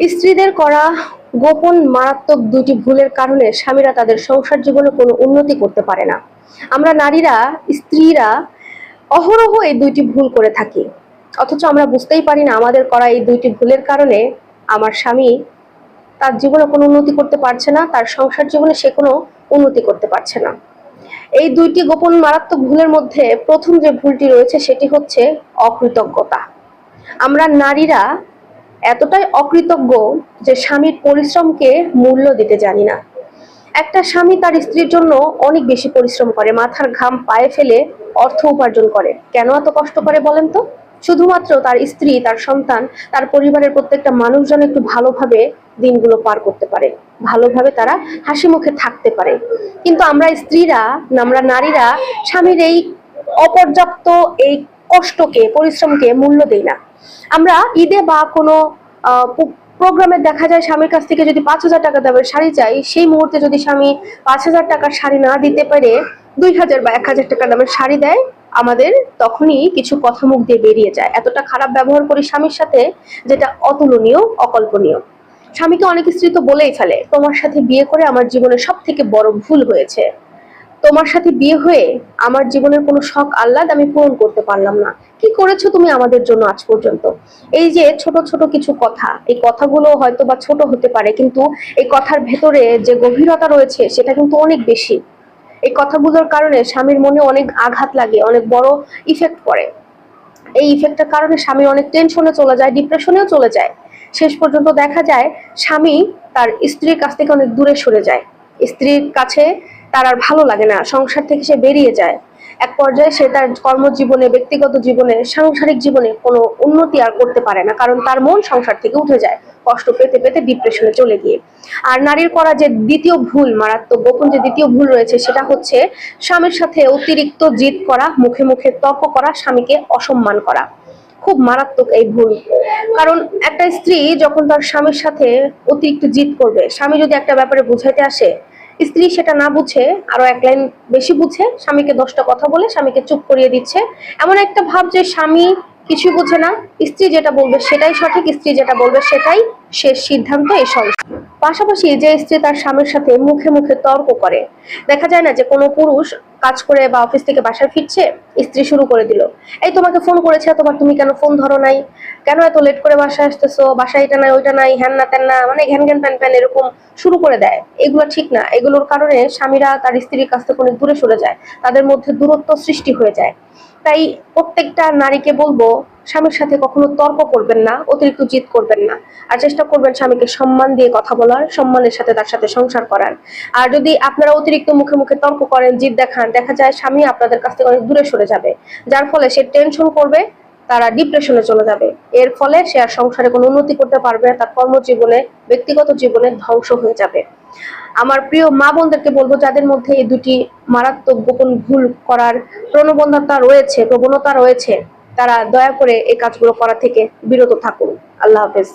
স্ত্রীদের করা গোপন মারাত্মক দুটি ভুলের কারণে স্বামীরা তাদের সংসার জীবনে কোনো উন্নতি করতে পারে না। আমরা নারীরা, স্ত্রীরা অহরহ এই দুইটি ভুল করে থাকি। অথচ আমরা বুঝতেই পারি না আমাদের করা এই দুইটি ভুলের কারণে আমার স্বামী তার জীবনে কোনো উন্নতি করতে পারছে না, তার সংসার জীবনে সে কোনো উন্নতি করতে পারছে না। এই দুইটি গোপন মারাত্মক ভুলের মধ্যে প্রথম যে ভুলটি রয়েছে সেটি হচ্ছে অকৃতজ্ঞতা। আমরা নারীরা এতটাই অকৃতজ্ঞ যে স্বামীর পরিশ্রমকে মূল্য দিতে জানি না। একটা স্বামী তার স্ত্রীর জন্য অনেক বেশি পরিশ্রম করে, মাথার ঘাম পায়ে ফেলে অর্থ উপার্জন করে। কেন এত কষ্ট করে বলেন তো? শুধুমাত্র তার স্ত্রী, তার সন্তান, তার পরিবারের প্রত্যেকটা মানুষজন একটু ভালোভাবে দিনগুলো পার করতে পারে। ভালোভাবে তারা হাসি মুখে থাকতে পারে। কিন্তু আমরা স্ত্রীরা, আমরা নারীরা, স্বামীর এই অপর্যাপ্ত এই কষ্টকে, পরিশ্রমকে মূল্য দেই না। আমরা ঈদে বা কোনো প্রোগ্রামে দেখা যায় স্বামীর কাছ থেকে যদি পাঁচ হাজার টাকা দামের শাড়ি চাই, সেই মুহূর্তে যদি স্বামী পাঁচ হাজার টাকার শাড়ি না দিতে পারে দুই হাজার বা এক হাজার টাকা দামের শাড়ি দেয়, আমাদের তখনই কিছু কথা মুখ দিয়ে বেরিয়ে যায়। এতটা খারাপ ব্যবহার করি স্বামীর সাথে যেটা অতুলনীয়, অকল্পনীয়। স্বামীকে অনেক স্ত্রী তো বলেই ফেলে, তোমার সাথে বিয়ে করে আমার জীবনে সব থেকে বড় ভুল হয়েছে। তোমার সাথে বিয়ে হয়ে আমার জীবনের কোনো শখ আহ্লাদ আমি পূরণ করতে পারলাম না। কি করেছ তুমি আমাদের জন্য আজ পর্যন্ত? এই যে ছোট ছোট কিছু কথা, এই কথাগুলো হয়তো বা ছোট হতে পারে, কিন্তু এই কথার ভেতরে যে গভীরতা রয়েছে সেটা কিন্তু অনেক বেশি। এই কথাগুলোর কারণে স্বামীর মনে অনেক আঘাত লাগে, অনেক বড় ইফেক্ট পড়ে। এই ইফেক্টের কারণে স্বামী অনেক টেনশনে চলে যায় ডিপ্রেশনেও চলে যায়। শেষ পর্যন্ত দেখা যায় স্বামী তার স্ত্রীর কাছ থেকে অনেক দূরে সরে যায়। স্ত্রীর কাছে তার আর ভালো লাগে না, সংসার থেকে সে বেরিয়ে যায়। এক পর্যায়ে সে তার কর্মজীবনে, ব্যক্তিগত জীবনে, সাংসারিক জীবনে কোনো উন্নতি আর করতে পারে না, কারণ তার মন সংসার থেকে উঠে যায়, কষ্ট পেতে পেতে ডিপ্রেশনে চলে গিয়ে। আর নারীর করা যে দ্বিতীয় ভুল, মারাত্মক, গোপন যে দ্বিতীয় ভুল রয়েছে, সেটা হচ্ছে স্বামীর সাথে অতিরিক্ত জিদ করা, মুখে মুখে তর্ক করা, স্বামীকে অসম্মান করা। খুব মারাত্মক এই ভুল। কারণ একটা স্ত্রী যখন তার স্বামীর সাথে অতিরিক্ত জিদ করবে, স্বামী যদি একটা ব্যাপারে বুঝাইতে আসে স্ত্রী সেটা না বুঝে, আরও এক লাইন বেশি বুঝে, স্বামীকে দশটা কথা বলে স্বামীকে চুপ করিয়ে দিচ্ছে। এমন একটা ভাব যে স্বামী কিছু বুঝে না, স্ত্রী যেটা বলবে সেটাই সঠিক, স্ত্রী যেটা বলবে সেটাই শেষ সিদ্ধান্ত এই সংসার পাশাপাশি যে স্ত্রী তার স্বামীর সাথে মুখে মুখে তর্ক করে। দেখা যায় না যে কোনো পুরুষ কাজ করে বা অফিস থেকে বাসায় ফিরছে, স্ত্রী শুরু করে দিল। এই তোমাকে ফোন করেছে তোমার তুমি কেন ফোন ধরো নাই? কেন এত লেট করে বাসায় আসতেছো? বাসায় এটা নাই, ওইটা নাই, হ্যান না ত্যান না মানে ঘ্যান ঘ্যান প্যান প্যান এরকম শুরু করে দেয়। এগুলো ঠিক না। এগুলোর কারণে স্বামীরা তার স্ত্রীর কাছ থেকে অনেক দূরে সরে যায়। তাদের মধ্যে দূরত্ব সৃষ্টি হয়ে যায়। তাই প্রত্যেকটা নারীকে বলব স্বামীর সাথে কখনো তর্ক করবেন না, অতিরিক্ত জিদ করবেন না। আর চেষ্টা করবেন স্বামীকে সম্মান দিয়ে কথা বলার, সম্মানের সাথে তার সাথে সংসার করার। আর যদি আপনারা অতিরিক্ত মুখে মুখে তর্ক করেন, জিদ দেখান, দেখা যায় স্বামী আপনাদের কাছ থেকে অনেক দূরে সরে যাবে। যার ফলে সে টেনশন করবে, তারা ডিপ্রেশনে চলে যাবে। এর ফলে সে আর সংসারে কোনো উন্নতি করতে পারবে না, তার কর্মজীবনে, ব্যক্তিগত জীবনে ধ্বংস হয়ে যাবে। আমার প্রিয় মা বোনদেরকে বলব, যাদের মধ্যে এই দুটি মারাত্মক গোপন ভুল করার প্রণবন্ধতা রয়েছে, প্রবণতা রয়েছে তারা দয়া করে এই কাজগুলো করা থেকে বিরত থাকুন। আল্লাহ হাফেজ।